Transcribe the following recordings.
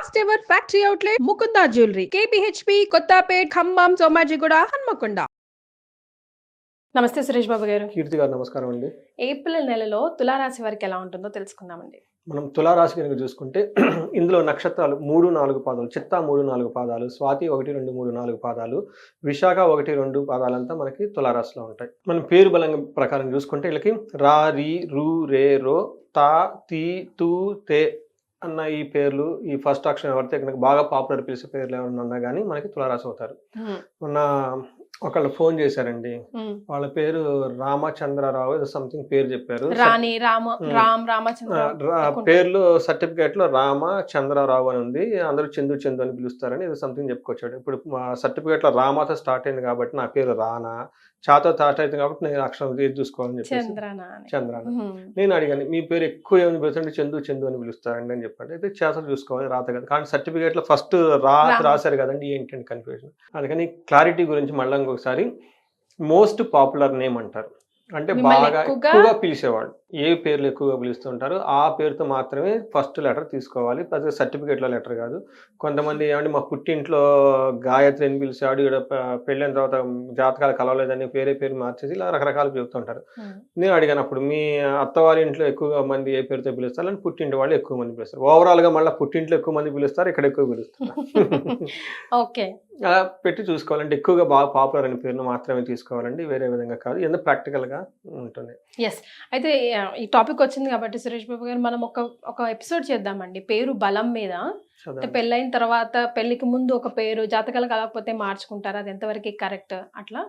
First ever factory outlet Mukunda jewellery KPHB Kothapet Khammam Somajiguda Hanmakonda నమస్తే సురేష్ బాబు గారు. కీర్తి గారు నమస్కారం అండి. ఏప్రిల్ నెలలో తులారాశి వారికి ఎలా ఉంటుందో తెలుసుకుందామండి. మనం తులారాశి కనుక చూసుకుంటే ఇందులో నక్షత్రాలు మూడు నాలుగు పాదాలు చిత్తా మూడు నాలుగు పాదాలు స్వాతి ఒకటి రెండు మూడు నాలుగు పాదాలు విశాఖ ఒకటి రెండు పాదాలంతా మనకి తులారాశిలో ఉంటాయి. మనం పేరు బలం ప్రకారం చూసుకుంటే వీళ్ళకి రా రీ రు రే రో తా తీ తూ తే అన్న ఈ పేర్లు ఈ ఫస్ట్ అక్షరం ఎవరితే బాగా పాపులర్ పిలిచే పేర్లు ఎవరైనా ఉన్నా కానీ మనకి తులారాశి అవుతారు. మొన్న ఒకళ్ళు ఫోన్ చేశారండి. వాళ్ళ పేరు రామచంద్రరావు ఏదో సంథింగ్ పేరు చెప్పారు. రాణి రామ రామచంద్ర. పేర్లు సర్టిఫికేట్లో రామ చంద్రరావు అని ఉంది. అందరూ చందు చందు అని పిలుస్తారని ఇది సంథింగ్ చెప్పుకొచ్చాడు. ఇప్పుడు సర్టిఫికేట్లో రామాతో స్టార్ట్ అయింది కాబట్టి నా పేరు రానా చాతో స్టార్ట్ అయింది కాబట్టి నేను అక్షరం తీసి చూసుకోవాలని చెప్పేసి చంద్రన. నేను అడిగాను మీ పేరు ఎక్కువ ఏమని పిలుస్తుంటే చందు చందు అని పిలుస్తారండి అని చెప్పండి. అయితే చేత చూసుకోవాలి రాత కదా. కానీ సర్టిఫికేట్లో ఫస్ట్ రా. రాశారు కదండి ఏంటంటే కన్ఫ్యూజన్ అందుకని క్లారిటీ గురించి మళ్ళీ ఇంకొకసారి మోస్ట్ పాపులర్ నేమ్ అంటారు. అంటే బాగా ఎక్కువగా- పిలిచేవాళ్ళు. ఏ పేర్లు ఎక్కువగా పిలుస్తుంటారు ఆ పేరుతో మాత్రమే ఫస్ట్ లెటర్ తీసుకోవాలి. అది సర్టిఫికేట్లో లెటర్ కాదు. కొంతమంది ఏమంటే మా పుట్టింట్లో గాయత్రి అని పిలిచాడు ఇక్కడ పెళ్ళైన తర్వాత జాతకాలు కలవలేదని వేరే పేరు మార్చేసి ఇలా రకరకాలు చెబుతుంటారు. ఉమ్. నేను అడిగాను అప్పుడు మీ అత్తవారి ఇంట్లో ఎక్కువగా మంది ఏ పేరుతో పిలుస్తారు అని పుట్టింటి వాళ్ళు ఎక్కువ మంది పిలుస్తారు. ఓవరాల్గా మళ్ళీ పుట్టింట్లో ఎక్కువ మంది పిలుస్తారు ఇక్కడ ఎక్కువ పిలుస్తారు. ఓకే అలా పెట్టి చూసుకోవాలంటే ఎక్కువగా బాగా పాపులర్ అయిన పేరును మాత్రమే తీసుకోవాలండి. వేరే విధంగా కాదు. ఎంత ప్రాక్టికల్గా ఉంటుంది. ఎస్ అయితే ఈ టాపిక్ వచ్చింది కాబట్టి సురేష్ బాబు గారు మనం ఒక ఒక ఎపిసోడ్ చేద్దామండి. పేరు బలం మీద. పెళ్ళైన తర్వాత పెళ్ళికి ముందు ఒక పేరు జాతకాలు కలగకపోతే మార్చుకుంటారు? అది ఎంతవరకు కరెక్ట్? అట్లా?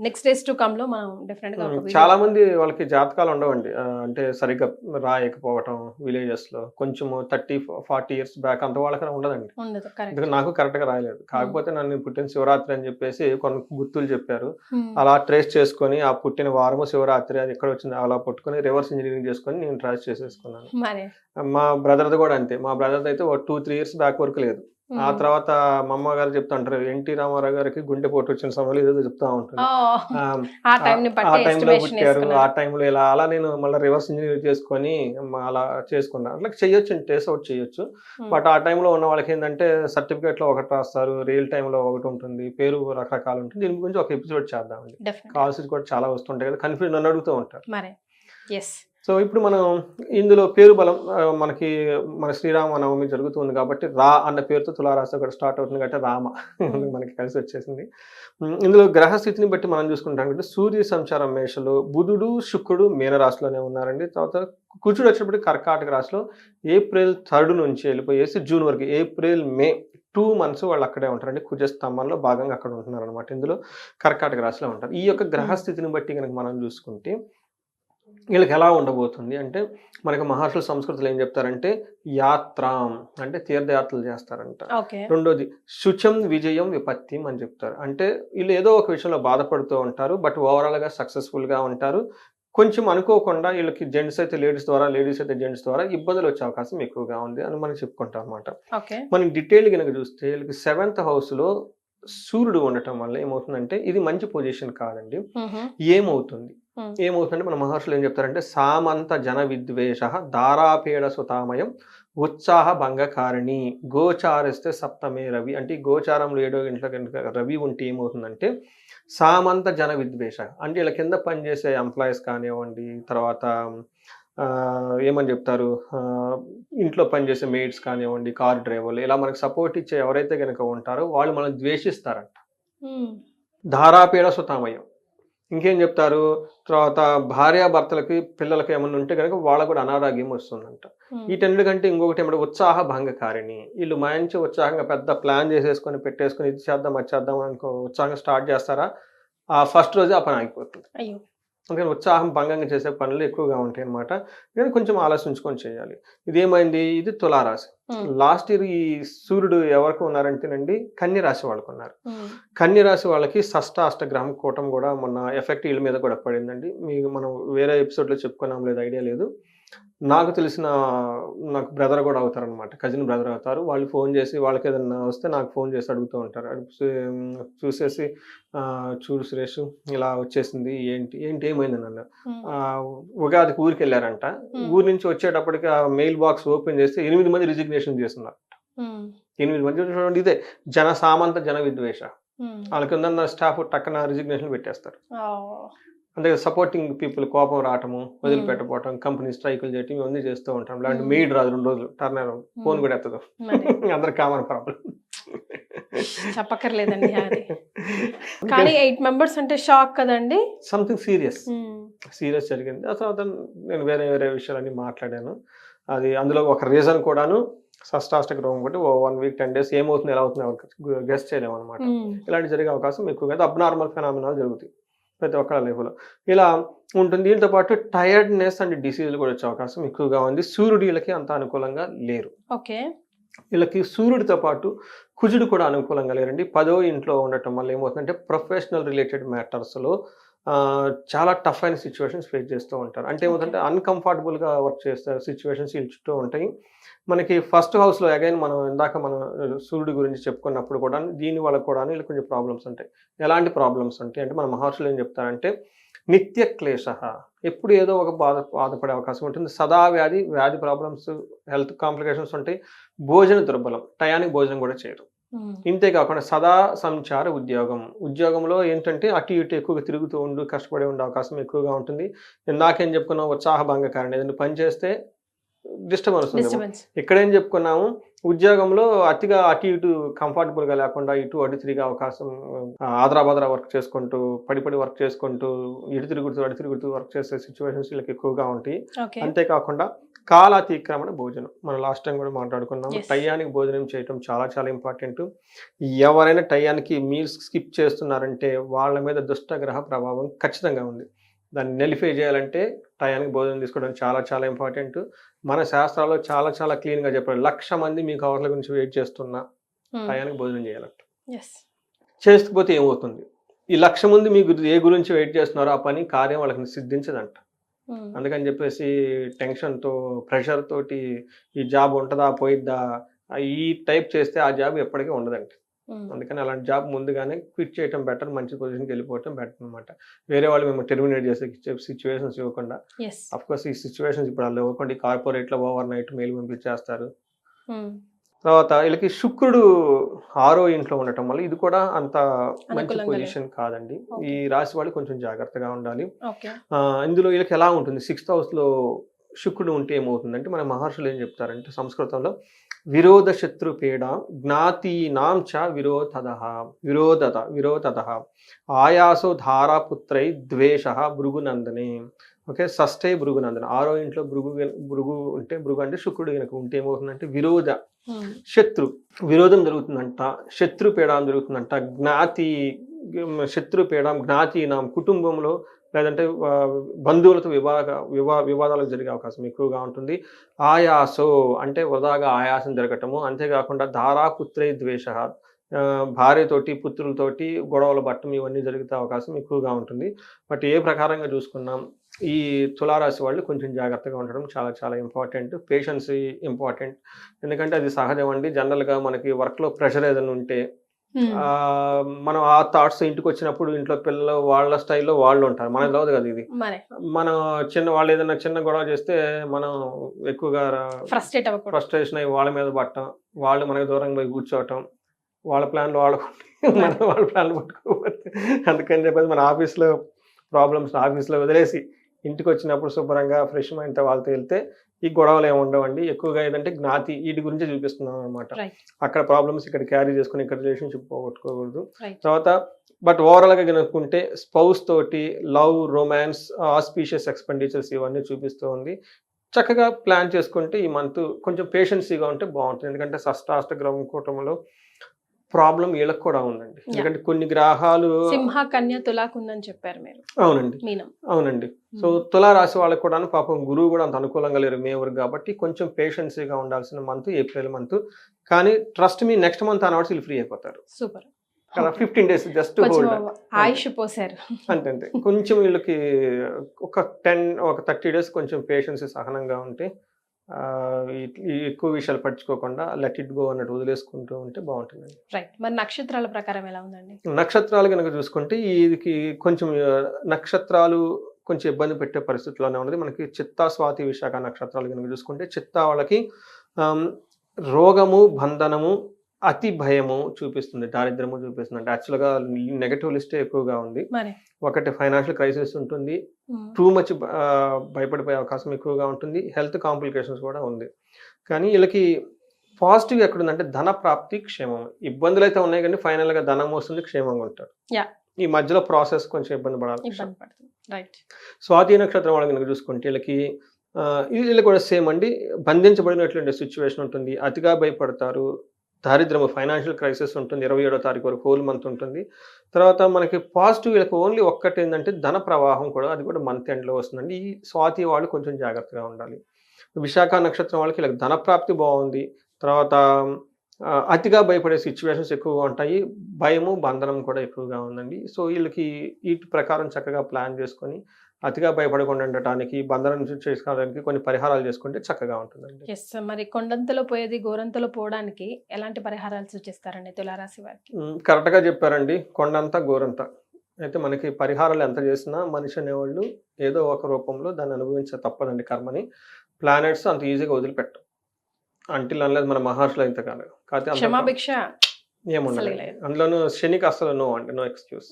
నెక్స్ట్ డేస్ టు కమ్లో మనం డెఫినెట్గా చాలా మంది వాళ్ళకి జాతకాలు ఉండవండి. అంటే సరిగ్గా రాయకపోవటం విలేజెస్లో కొంచెం థర్టీ ఫార్టీ ఇయర్స్ బ్యాక్ అంత వాళ్ళకి ఉండదండి. ఉండదు. నాకు కరెక్ట్గా రాయలేదు కాకపోతే నన్ను పుట్టిన శివరాత్రి అని చెప్పేసి కొన్ని గుర్తులు చెప్పారు. అలా ట్రేస్ చేసుకొని ఆ పుట్టిన వారము శివరాత్రి అది ఎక్కడ వచ్చింది అలా పట్టుకొని రివర్స్ ఇంజనీరింగ్ చేసుకొని నేను ట్రేస్ చేసేసుకున్నాను. మా బ్రదర్ది కూడా అంతే. మా బ్రదర్ది అయితే ఒక టూ త్రీ ఇయర్స్ బ్యాక్ వరకు లేదు. ఆ. తర్వాత మా అమ్మ గారు చెప్తా ఉంటారు ఎన్టీ రామారావు గారికి గుండె పోటు వచ్చిన సమయంలో ఏదో చెప్తా ఉంటుంది ఓ, ఆ, టైంలో పుట్టారు. ఆ టైంలో ఇలా అలా నేను మళ్ళీ రివర్స్ ఇంజనీర్ చేసుకొని అలా చేసుకున్నాను అట్లా చేయొచ్చు టేస్ట్ అవుట్ చేయొచ్చు. బట్ ఆ టైంలో ఉన్న వాళ్ళకి ఏంటంటే సర్టిఫికేట్లో ఒకటి రాస్తారు రియల్ టైంలో ఒకటి ఉంటుంది పేరు రకరకాలు ఉంటుంది దీని గురించి ఒక ఎపిసోడ్ చేద్దామండి. కాల్స్ కూడా చాలా వస్తుంటాయి కదా కన్ఫ్యూజన్ నన్ను అడుగుతూ ఉంటారు. సో ఇప్పుడు మనం ఇందులో పేరు బలం మనకి మన శ్రీరామ నవమి జరుగుతుంది కాబట్టి రా అన్న పేరుతో తులారాశి ఒకటి స్టార్ట్ అవుతుంది కాబట్టి రామ మనకి కలిసి వచ్చేసింది. ఇందులో గ్రహస్థితిని బట్టి మనం చూసుకుంటాం అంటే సూర్య సంచారం మేషలో బుధుడు శుక్రుడు మీనరాశిలోనే ఉన్నారండి. తర్వాత కుజుడు వచ్చేటప్పటికి కర్కాటక రాశిలో ఏప్రిల్ థర్డ్ నుంచి వెళ్ళిపోయేసి జూన్ వరకు ఏప్రిల్ మే టూ మంత్స్ వాళ్ళు అక్కడే ఉంటారండి. కుజ స్తంభంలో భాగంగా అక్కడ ఉంటున్నారు అనమాట ఇందులో కర్కాటక రాశిలో ఉంటారు. ఈ యొక్క గ్రహస్థితిని బట్టి కనుక మనం చూసుకుంటే వీళ్ళకి ఎలా ఉండబోతుంది అంటే మనకి మహర్షుల సంస్కృతిలో ఏం చెప్తారంటే యాత్రాం అంటే తీర్థయాత్రలు చేస్తారంట. రెండోది శుచం విజయం విపత్తిం అని చెప్తారు. అంటే వీళ్ళు ఏదో ఒక విషయంలో బాధపడుతూ ఉంటారు బట్ ఓవరాల్గా సక్సెస్ఫుల్గా ఉంటారు. కొంచెం అనుకోకుండా వీళ్ళకి జెంట్స్ అయితే లేడీస్ ద్వారా లేడీస్ అయితే జెంట్స్ ద్వారా ఇబ్బందులు వచ్చే అవకాశం ఎక్కువగా ఉంది అని మనం చెప్పుకుంటాం అనమాట మనం డీటెయిల్ కనుక చూస్తే వీళ్ళకి సెవెంత్ హౌస్లో సూర్యుడు ఉండటం వల్ల ఏమవుతుందంటే ఇది మంచి పొజిషన్ కాదండి. ఏమవుతుంది. ఏమవుతుందంటే మన మహర్షులు ఏం చెప్తారంటే సామంత జన విద్వేష దారాపేడ సుతామయం ఉత్సాహ భంగకారిణి గోచారిస్తే సప్తమే రవి. అంటే ఈ గోచారంలో ఏడో ఇంట్లో కనుక రవి ఉంటే ఏమవుతుందంటే సామంత జన విద్వేష అంటే వీళ్ళ కింద పనిచేసే ఎంప్లాయీస్ కానివ్వండి తర్వాత ఆ, ఏమని చెప్తారు ఇంట్లో పనిచేసే మెయిడ్స్ కానివ్వండి కార్ డ్రైవర్లు ఇలా మనకు సపోర్ట్ ఇచ్చే ఎవరైతే కనుక ఉంటారో వాళ్ళు మనల్ని ద్వేషిస్తారంట. ధారాపీడ సుతామయం. ఇంకేం చెప్తారు? తర్వాత భార్యాభర్తలకి పిల్లలకి ఏమన్నా ఉంటే కనుక వాళ్ళకు కూడా అనారోగ్యం వస్తుందంట. వీటన్నిటికంటే ఇంకొకటి ఏమంటే ఉత్సాహ భంగకారిణి వీళ్ళు మంచి ఉత్సాహంగా పెద్ద ప్లాన్ చేసేసుకొని పెట్టేసుకొని ఇది చేద్దాం అది చేద్దాం అనుకో ఉత్సాహంగా స్టార్ట్ చేస్తారా? ఆ ఫస్ట్ రోజే ఆ పని ఆగిపోతుంది. అయ్యో. అందుకని ఉత్సాహం భంగంగా చేసే పనులు ఎక్కువగా ఉంటాయి అనమాట కానీ కొంచెం ఆలోచించుకొని చేయాలి. ఇదేమైంది? ఇది తులారాశి. లాస్ట్ ఇయర్ ఈ సూర్యుడు ఎవరికి ఉన్నారంటేనండి కన్య రాశి వాళ్ళకు ఉన్నారు. కన్య రాశి వాళ్ళకి షష్ట అష్టగ్రహం కూటం కూడా మొన్న ఎఫెక్ట్ వీళ్ళ మీద కూడా పడిందండి. మీకు మనం వేరే ఎపిసోడ్లో చెప్పుకున్నాం లేదు ఐడియా లేదు. నాకు తెలిసిన నాకు బ్రదర్ కూడా అవుతారు అనమాట కజిన్ బ్రదర్ అవుతారు. వాళ్ళు ఫోన్ చేసి వాళ్ళకి ఏదైనా వస్తే నాకు ఫోన్ చేసి అడుగుతూ ఉంటారు. చూసేసి "ఆ, చూడు సురేష్ ఇలా వచ్చేసింది ఏంటి ఏంటి ఏమైంది నన్ను. ఉగాదికి ఊరికి వెళ్ళారంట. ఊరి నుంచి వచ్చేటప్పటికి ఆ మెయిల్ బాక్స్ ఓపెన్ చేస్తే ఎనిమిది మంది రిజిగ్నేషన్ చేస్తున్నారు. ఎనిమిది మంది చూడండి ఇదే జన సామంత జన విద్వేష. వాళ్ళకి ఉన్న స్టాఫ్ టక్కన రిజిగ్నేషన్ పెట్టేస్తారు. అంటే సపోర్టింగ్ పీపుల్ కోపం రావటము వదిలిపెట్టపోవటం కంపెనీ స్ట్రైకులు చేయటం ఇవన్నీ చేస్తూ ఉంటాం. Hmm. మెయిడ్ రాదు రెండు రోజులు టర్న్ అరౌండ్ ఫోన్ కూడా ఎత్తదు. మరి. అందరికి కామన్ ప్రాబ్లం చెప్పక్కర్లేదండి కానీ ఎయిట్ మెంబర్స్ అంటే షాక్ కదండి? సంథింగ్ సీరియస్ సీరియస్ జరిగింది. ఆ తర్వాత నేను వేరే వేరే విషయాలన్నీ మాట్లాడాను. అది అందులో ఒక రీజన్ కూడాను సస్టాస్టక్ రోగం ఒకటి ఓ వన్ వీక్ టెన్ డేస్ ఏమవుతుంది ఎలా అవుతుంది గెస్ట్ చేయలేము అనమాట ఇలాంటి జరిగే అవకాశం ఎక్కువగా అబ్నార్మల్ ఫెనామినాలు జరుగుతాయి. ప్రతి ఒక్కళ్ళ లైఫ్లో. ఇలా ఉంటుంది. దీంతో పాటు టైర్డ్నెస్ అండ్ డిసీజులు కూడా వచ్చే అవకాశం ఎక్కువగా ఉంది. సూర్యుడు వీళ్ళకి అంత అనుకూలంగా లేరు. ఓకే. వీళ్ళకి సూర్యుడితో పాటు కుజుడు కూడా అనుకూలంగా లేరండి. పదో ఇంట్లో ఉండటం వల్ల ఏమవుతుందంటే ప్రొఫెషనల్ రిలేటెడ్ మ్యాటర్స్లో చాలా టఫ్ అయిన సిచ్యువేషన్స్ ఫేస్ చేస్తూ ఉంటారు. అంటే ఏమవుతుందంటే అన్కంఫర్టబుల్గా వర్క్ చేస్తారు సిచ్యువేషన్స్ చుట్టూ ఉంటాయి. మనకి ఫస్ట్ హౌస్లో అగైన్ మనం ఇందాక మనం సూర్యుడి గురించి చెప్పుకున్నప్పుడు కూడా దీని వల్ల కూడా కొంచెం ప్రాబ్లమ్స్ ఉంటాయి. ఎలాంటి ప్రాబ్లమ్స్ ఉంటాయి? అంటే మన మహర్షులు ఏం చెప్తారంటే నిత్య క్లేశ. ఎప్పుడు ఏదో ఒక బాధ బాధపడే అవకాశం ఉంటుంది. సదా వ్యాధి వ్యాధి ప్రాబ్లమ్స్ హెల్త్ కాంప్లికేషన్స్ ఉంటాయి. భోజన దుర్బలం టయానికి భోజనం కూడా చేయరు. ఇంతే కాకుండా సదా సంచార ఉద్యోగం. ఉద్యోగంలో ఏంటంటే అటు ఇటు ఎక్కువగా తిరుగుతూ ఉండు కష్టపడి ఉండే అవకాశం ఎక్కువగా ఉంటుంది. నేను ఇందాకేం చెప్పుకున్నాం ఉత్సాహభంగకారణం ఏదైనా పని చేస్తే డిస్టర్బెన్స్ ఉంది ఇక్కడేం చెప్పుకున్నాము? ఉద్యోగంలో అతిగా అటు ఇటు comfortable గా లేకుండా ఇటు అటు తిరిగే అవకాశం ఆదరాబాదరా వర్క్ చేసుకుంటూ పడిపడి వర్క్ చేసుకుంటూ ఇటు తిరుగుతూ అటు తిరుగుతూ వర్క్ చేసే సిచ్యువేషన్స్ వీళ్ళకి ఎక్కువగా ఉంటాయి. అంతేకాకుండా కాలాతీక్రమణ భోజనం. మనం లాస్ట్ టైం కూడా మాట్లాడుకున్నాం Yes. టయానికి భోజనం చేయటం చాలా చాలా ఇంపార్టెంట్ ఎవరైనా టయానికి మీల్స్ స్కిప్ చేస్తున్నారంటే వాళ్ళ మీద దుష్టగ్రహ ప్రభావం ఖచ్చితంగా ఉంది. దాన్ని నెలిఫై చేయాలంటే టయానికి భోజనం తీసుకోవడం చాలా చాలా ఇంపార్టెంట్ మన శాస్త్రాల్లో చాలా చాలా క్లీన్గా చెప్పారు. లక్ష మంది మీ కవర్ల గురించి వెయిట్ చేస్తున్నా టయానికి భోజనం చేయాలంట. ఎస్ చేయకపోతే ఏమవుతుంది? ఈ లక్ష మంది మీ గురి- ఏ గురించి వెయిట్ చేస్తున్నారో ఆ పని కార్యం వాళ్ళకి సిద్ధించదంట. అందుకని చెప్పేసి టెన్షన్తో ప్రెషర్ తోటి ఈ జాబ్ ఉంటుందా పోయిద్దా ఈ టైప్ చేస్తే ఆ జాబ్ ఎప్పటికీ ఉండదండి అందుకని అలాంటి జాబ్ ముందుగానే క్విట్ చేయడం బెటర్ మంచి పొజిషన్కి వెళ్ళిపోవటం బెటర్ అనమాట వేరే వాళ్ళు మేము టెర్మినేట్ చేసే సిచ్యువేషన్స్ ఇవ్వకుండా కోర్స్ ఈ సిచ్యువేషన్స్ ఇప్పుడు వాళ్ళు ఇవ్వకుండా కార్పొరేట్లో ఓవర్ నైట్ మెయిల్ పంపించేస్తారు. తర్వాత వీళ్ళకి శుక్రుడు ఆరో ఇంట్లో ఉండటం వల్ల ఇది కూడా అంత మంచి. పొజిషన్ కాదండి. ఈ రాశి వాళ్ళు కొంచెం జాగ్రత్తగా ఉండాలి. ఇందులో వీళ్ళకి ఎలా ఉంటుంది? సిక్స్త్ హౌస్లో శుక్రుడు ఉంటే ఏమవుతుందంటే మన మహర్షులు ఏం చెప్తారంటే సంస్కృతంలో విరోధ శత్రు పీడ జ్ఞాతీనాం చ విరోధద విరోధత విరోధత ఆయాసో ధారాపుత్రై ద్వేష భృగునందనే ఓకే షష్ఠే భృగునందన ఆరో ఇంట్లో భృగు భృగు ఉంటే భృగు అంటే శుక్రుడు కనుక ఉంటే ఏమవుతుందంటే విరోధ శత్రు విరోధం జరుగుతుందంట శత్రు పీడం జరుగుతుందంట జ్ఞాతి శత్రు పీడం జ్ఞాతీనాం కుటుంబంలో లేదంటే బంధువులతో వివాహ వివా వివాదాలకు జరిగే అవకాశం ఎక్కువగా ఉంటుంది. ఆయాసో అంటే వృధాగా ఆయాసం జరగటము. అంతేకాకుండా ధారాపుత్రై ద్వేష భార్యతోటి పుత్రులతోటి గొడవలు పట్టడం ఇవన్నీ జరిగే అవకాశం ఎక్కువగా ఉంటుంది. బట్ ఏ ప్రకారంగా చూసుకున్నాం ఈ తులారాశి వాళ్ళు కొంచెం జాగ్రత్తగా ఉండడం చాలా చాలా ఇంపార్టెంట్. Patience important. ఎందుకంటే అది సహజం అండి. జనరల్గా మనకి వర్క్లో ప్రెషర్ ఏదైనా ఉంటే మనం ఆ థాట్స్ ఇంటికి వచ్చినప్పుడు ఇంట్లో పిల్లలు వాళ్ళ స్టైల్లో వాళ్ళు ఉంటారు మనకు రాదు కదా ఇది. మనం చిన్న వాళ్ళు ఏదైనా చిన్న గొడవ చేస్తే మనం ఎక్కువగా ఫ్రస్ట్రేట్ ఫ్రస్ట్రేషన్ అయ్యి వాళ్ళ మీద పట్టడం వాళ్ళు మనకి దూరంగా పోయి కూర్చోవటం వాళ్ళ ప్లాన్లు వాళ్ళకుంటే మనం వాళ్ళ ప్లాన్లు పట్టుకోకపోతే అందుకని చెప్పేసి మన ఆఫీస్లో ప్రాబ్లమ్స్ ఆఫీస్లో వదిలేసి ఇంటికి వచ్చినప్పుడు శుభ్రంగా ఫ్రెష్ మైండ్తో వాళ్ళతో వెళ్తే ఈ గొడవలు ఏమి ఉండవండి. ఎక్కువగా ఏదంటే జ్ఞాతి వీటి గురించి చూపిస్తున్నాం అనమాట. అక్కడ ప్రాబ్లమ్స్ ఇక్కడ క్యారీ చేసుకుని ఇక్కడ రిలేషన్షిప్ పోగొట్టుకోకూడదు. తర్వాత బట్ ఓవరాల్గా కనుక్కుంటే స్పౌస్ తోటి లవ్ రొమాన్స్ ఆస్పీషియస్ ఎక్స్పెండిచర్స్ ఇవన్నీ చూపిస్తూ ఉంది. చక్కగా ప్లాన్ చేసుకుంటే ఈ మంత్ కొంచెం పేషెన్సీగా ఉంటే బాగుంటుంది. ఎందుకంటే షష్టాష్ట గ్రహం కూటంలో ప్రాబ్లం వీళ్ళకి కూడా ఉందండి. ఎందుకంటే కొన్ని గ్రహాలు సింహ కన్య తులాకు ఉందని చెప్పారు మీరు. అవునండి. అవునండి. సో తులారాశి వాళ్ళకి కూడా పాపం గురువు కూడా అంత అనుకూలంగా లేరు మే వరకు కాబట్టి కొంచెం పేషెన్సీగా ఉండాల్సిన మంత్ ఏప్రిల్ మంత్. కానీ ట్రస్ట్ మీ నెక్స్ట్ మంత్ అన్నవర్స్ వీళ్ళు ఫ్రీ అయిపోతారు. సూపర్. కదా ఫిఫ్టీన్ డేస్ జస్ట్ ఆయుష్ పోసారు. అంతే అంతే. కొంచెం వీళ్ళకి ఒక టెన్ ఒక థర్టీ డేస్ కొంచెం పేషెన్స్ సహనంగా ఉంటే ఎక్కువ విషయాలు పట్టించుకోకుండా లెట్ ఇట్ గో అన్నట్టు వదిలేసుకుంటూ ఉంటే బాగుంటుందండి. రైట్ మరి నక్షత్రాల ప్రకారం ఎలా ఉందండి? నక్షత్రాలు కనుక చూసుకుంటే ఇది కొంచెం నక్షత్రాలు కొంచెం ఇబ్బంది పెట్టే పరిస్థితిలోనే ఉన్నది. మనకి చిత్తా స్వాతి విశాఖ నక్షత్రాలు కనుక చూసుకుంటే చిత్తా వాళ్ళకి రోగము బంధనము అతి భయము చూపిస్తుంది దారిద్రము చూపిస్తుంది. అంటే యాక్చువల్గా నెగటివ్ లిస్టే ఎక్కువగా ఉంది. ఒకటి ఫైనాన్షియల్ క్రైసిస్ ఉంటుంది. టూ మచ్ భయపడిపోయే అవకాశం ఎక్కువగా ఉంటుంది. హెల్త్ కాంప్లికేషన్స్ కూడా ఉంది. కానీ వీళ్ళకి పాజిటివ్ ఎక్కడుందంటే ధన ప్రాప్తి క్షేమం. ఇబ్బందులు అయితే ఉన్నాయి కానీ ఫైనల్గా ధనం వస్తుంది క్షేమంగా ఉంటారు. ఈ మధ్యలో ప్రాసెస్ కొంచెం ఇబ్బంది పడాలి స్వాతి నక్షత్రం వాళ్ళకి కనుక చూసుకుంటే వీళ్ళకి వీళ్ళు కూడా సేమ్ అండి. బంధించబడినటువంటి సిచ్యువేషన్ ఉంటుంది. అతిగా భయపడతారు. దారిద్రము ఫైనాన్షియల్ క్రైసిస్ ఉంటుంది ఇరవై ఏడో తారీఖు వరకు హోల్ మంత్ ఉంటుంది. తర్వాత మనకి పాజిటివ్ వీళ్ళకి ఓన్లీ ఒక్కటి ఏంటంటే ధన ప్రవాహం కూడా అది కూడా మంత్ ఎండ్లో వస్తుందండి. ఈ స్వాతి వాళ్ళు కొంచెం జాగ్రత్తగా ఉండాలి. విశాఖ నక్షత్రం వాళ్ళకి వీళ్ళకి ధన ప్రాప్తి బాగుంది. తర్వాత అతిగా భయపడే సిచ్యువేషన్స్ ఎక్కువగా ఉంటాయి. భయము బంధనం కూడా ఎక్కువగా ఉందండి. సో వీళ్ళకి వీటి ప్రకారం చక్కగా ప్లాన్ చేసుకొని అతిగా భయపడకుండా ఉండటానికి బంధనం నుంచి చేసుకోవడానికి కొన్ని పరిహారాలు చేసుకుంటే చక్కగా ఉంటుందండి. ఎస్ మరి కొండంతలో పోయేది గోరంతలో పోవడానికి ఎలాంటి పరిహారాలు సూచిస్తారండి తులారాశి వారికి? కరెక్ట్గా చెప్పారండి. కొండంతా గోరంతా. అయితే మనకి పరిహారాలు ఎంత చేసినా మనిషి అనేవాళ్ళు ఏదో ఒక రూపంలో దాన్ని అనుభవించ తప్పదండి కర్మని. ప్లానెట్స్ అంత ఈజీగా వదిలిపెట్టం. అంటిల్ అనలేదు మన మహర్షులు అయితే కాదు కాకపోతే క్షమాభిక్ష ఏముండదు. అందులోనూ శనికి అసలు నో అండి నో ఎక్స్క్యూజ్.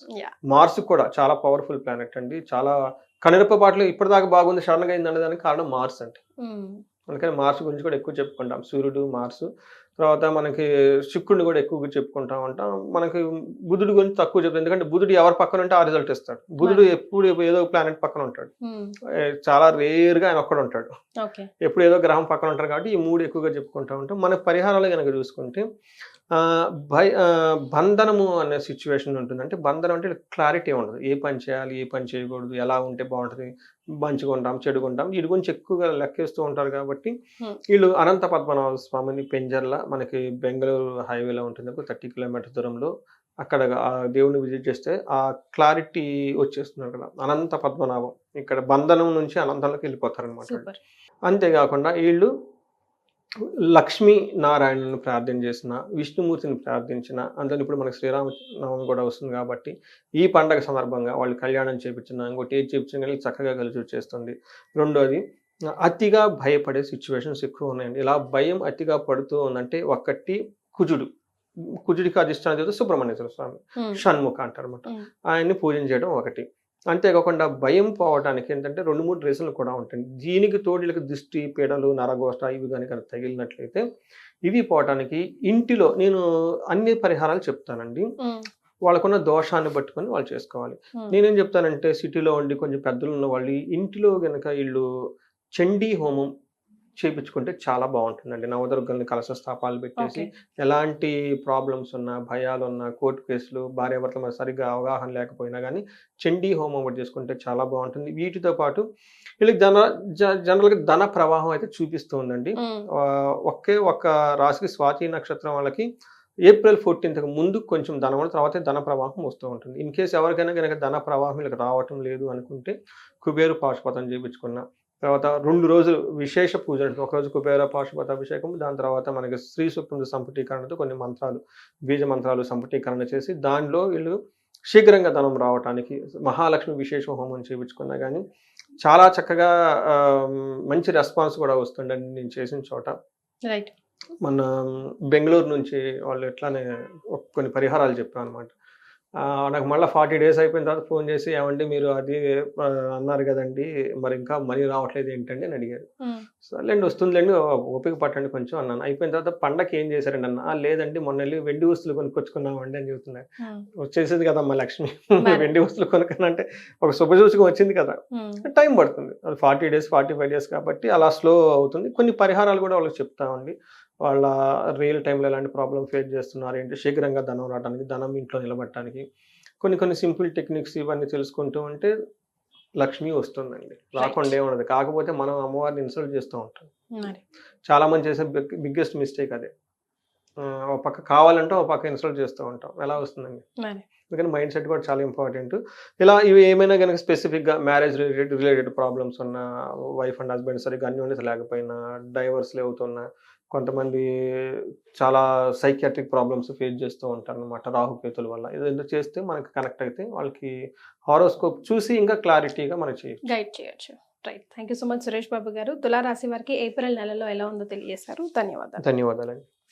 మార్స్ కూడా చాలా పవర్ఫుల్ ప్లానెట్ అండి. చాలా కనురెప్ప బాటలు ఇప్పటిదాకా బాగుంది సడన్గా అయింది దానికి కారణం మార్స్ ఉమ్, అందుకని మార్స్ గురించి కూడా ఎక్కువ చెప్పుకుంటాం. సూర్యుడు మార్స్ తర్వాత మనకి శుక్రుడిని కూడా ఎక్కువగా చెప్పుకుంటా ఉంటాం మనకి బుధుడు గురించి తక్కువ చెప్తాం. ఎందుకంటే బుధుడు ఎవరి పక్కన ఉంటే ఆ రిజల్ట్ ఇస్తాడు. బుధుడు ఎప్పుడు ఏదో ప్లానెట్ పక్కన ఉంటాడు. చాలా రేర్గా ఆయన ఒక్కడ ఉంటాడు. ఎప్పుడు ఏదో గ్రహం పక్కన ఉంటారు కాబట్టి ఈ మూడు ఎక్కువగా చెప్పుకుంటూ ఉంటాం. మన పరిహారాలు కనుక చూసుకుంటే భయ బంధనము అనే సిచ్యువేషన్ ఉంటుంది. అంటే బంధనం అంటే క్లారిటీ ఉండదు. ఏ పని చేయాలి ఏ పని చేయకూడదు ఎలా ఉంటే బాగుంటుంది మంచిగా ఉంటాం ఉంటాం వీటి గురించి ఎక్కువగా లెక్కేస్తూ ఉంటారు కాబట్టి. వీళ్ళు అనంత పద్మనాభ స్వామిని పెంజర్ల మనకి బెంగళూరు హైవేలో ఉంటుంది. థర్టీ కిలోమీటర్ దూరంలో అక్కడ ఆ దేవుని విజిట్ చేస్తే ఆ క్లారిటీ వచ్చేస్తుంది అక్కడ అనంత పద్మనాభం. ఇక్కడ బంధనం నుంచి అనంతంలోకి వెళ్ళిపోతారు అనమాట సూపర్. అంతేకాకుండా వీళ్ళు లక్ష్మీ నారాయణను ప్రార్థన చేసిన విష్ణుమూర్తిని ప్రార్థించిన అందులో ఇప్పుడు మనకి శ్రీరామనవమి కూడా వస్తుంది కాబట్టి ఈ పండగ సందర్భంగా వాళ్ళు కళ్యాణం చేపించిన ఇంకోటి ఏది చేపించిన కానీ చక్కగా కలిసి వచ్చేస్తుంది రెండోది అతిగా భయపడే సిచ్యువేషన్స్ ఎక్కువ ఉన్నాయండి. ఇలా భయం అతిగా పడుతూ ఉందంటే ఒకటి కుజుడు. కుజుడికి అధిష్టానం చేస్తే సుబ్రహ్మణ్యేశ్వర స్వామి షణ్ముఖ అంటారు అనమాట ఆయన్ని పూజించడం ఒకటి. అంతేకాకుండా భయం పోవడానికి ఏంటంటే రెండు మూడు రీజన్లు కూడా ఉంటాయి. దీనికి తోడు వీళ్ళకి దిష్టి పీడలు నరగోష్ట ఇవి కానీ కనుక తగిలినట్లయితే ఇవి పోవటానికి ఇంటిలో నేను అన్ని పరిహారాలు చెప్తానండి. వాళ్ళకున్న దోషాన్ని పట్టుకొని వాళ్ళు చేసుకోవాలి. నేనేం చెప్తానంటే సిటీలో ఉండి కొంచెం పెద్దలు ఉన్న వాళ్ళు ఇంటిలో కనుక వీళ్ళు చండీ హోమం చేపించుకుంటే చాలా బాగుంటుందండి. నవదుర్గల్ని కలశ స్థాపాలు పెట్టేసి ఎలాంటి ప్రాబ్లమ్స్ ఉన్నా భయాలు ఉన్నా కోర్టు కేసులు భార్యాభర్తల మీద సరిగ్గా అవగాహన లేకపోయినా కానీ చండీ హోమం ఒకటి చేసుకుంటే చాలా బాగుంటుంది. వీటితో పాటు వీళ్ళకి ధన జనరల్గా ధన ప్రవాహం అయితే చూపిస్తూ ఉందండి. ఒకే ఒక్క రాశికి స్వాతి నక్షత్రం వాళ్ళకి ఏప్రిల్ ఫోర్టీన్త్కి ముందు కొంచెం ధనం ఉన్న తర్వాత ధన ప్రవాహం వస్తూ ఉంటుంది. ఇన్ కేసు ఎవరికైనా కనుక ధన ప్రవాహం వీళ్ళకి రావటం లేదు అనుకుంటే కుబేరు పాశుపతం చేయించుకున్న తర్వాత రెండు రోజులు విశేష పూజలు. ఒకరోజు కుబేర పాశుపత అభిషేకం దాని తర్వాత మనకి శ్రీ సూక్తం సంపుటీకరణతో కొన్ని మంత్రాలు బీజ మంత్రాలు సంపుటీకరణ చేసి దానిలో వీళ్ళు శీఘ్రంగా ధనం రావటానికి మహాలక్ష్మి విశేష హోమం చేయించుకున్నా కానీ చాలా చక్కగా మంచి రెస్పాన్స్ కూడా వస్తుందండి నేను చేసిన చోట. రైట్. మన బెంగళూరు నుంచి వాళ్ళు ఎట్లానే కొన్ని పరిహారాలు చెప్పాను అనమాట నాకు మళ్ళీ ఫార్టీ డేస్ అయిపోయిన తర్వాత ఫోన్ చేసి ఏమండి మీరు అది అన్నారు కదండి మరి ఇంకా మనీ రావట్లేదు ఏంటండి? అని అడిగారు. సర్లేండి వస్తుందిలేండి ఓపిక పట్టండి కొంచెం అన్నాను. అయిపోయిన తర్వాత పండగ ఏం చేశారండి అన్న "ఆ, లేదండి మొన్న వెళ్ళి వెండి వస్తువులు కొనుక్కొచ్చుకున్నామండి అని చెబుతున్నారు వచ్చేసింది కదా అమ్మ లక్ష్మి. వెండి వస్తువులు కొనుక్కన అంటే ఒక శుభసూచకం వచ్చింది కదా. టైం పడుతుంది. అది forty days forty five days కాబట్టి అలా స్లో అవుతుంది. కొన్ని పరిహారాలు కూడా వాళ్ళకి చెప్తామండి వాళ్ళ రియల్ టైంలో ఎలాంటి ప్రాబ్లమ్ ఫేస్ చేస్తున్నారు ఏంటి? శీఘ్రంగా ధనం రావడానికి ధనం ఇంట్లో నిలబెట్టడానికి. కొన్ని కొన్ని సింపుల్ టెక్నిక్స్ ఇవన్నీ తెలుసుకుంటూ ఉంటే లక్ష్మి వస్తుందండి. రాకుండా ఉండదు కాకపోతే మనం అమ్మవారిని ఇన్సల్ట్ చేస్తూ ఉంటాం. చాలా మంది చేసే బిగ్గెస్ట్ మిస్టేక్ అదే. ఒక పక్క కావాలంటే ఒక పక్క ఇన్సల్ట్ చేస్తూ ఉంటాం. ఎలా వస్తుందండి? అందుకని మైండ్ సెట్ కూడా చాలా ఇంపార్టెంట్ ఇలా ఇవి ఏమైనా కనుక స్పెసిఫిక్గా మ్యారేజ్ రిలేటెడ్ రిలేటెడ్ ప్రాబ్లమ్స్ ఉన్న వైఫ్ అండ్ హస్బెండ్ సరిగ్గా అన్యోన్యత లేకపోయినా డైవర్స్లు అవుతున్నా కొంతమంది చాలా సైకియాట్రిక్ ప్రాబ్లమ్స్ ఫేస్ చేస్తూ ఉంటారు అనమాట రాహుకేతుల వల్ల. ఇదంతా చేస్తే మనకి కనెక్ట్ అయితే వాళ్ళకి హారోస్కోప్ చూసి ఇంకా క్లారిటీగా మనకి చేయొచ్చు. గైడ్ చేయొచ్చు. Right thank you so much Suresh Babu garu. తులారాశి వారికి ఏప్రిల్ నెలలో ఎలా ఉందో తెలియజేశారు. ధన్యవాదాలు. ధన్యవాదాలండి.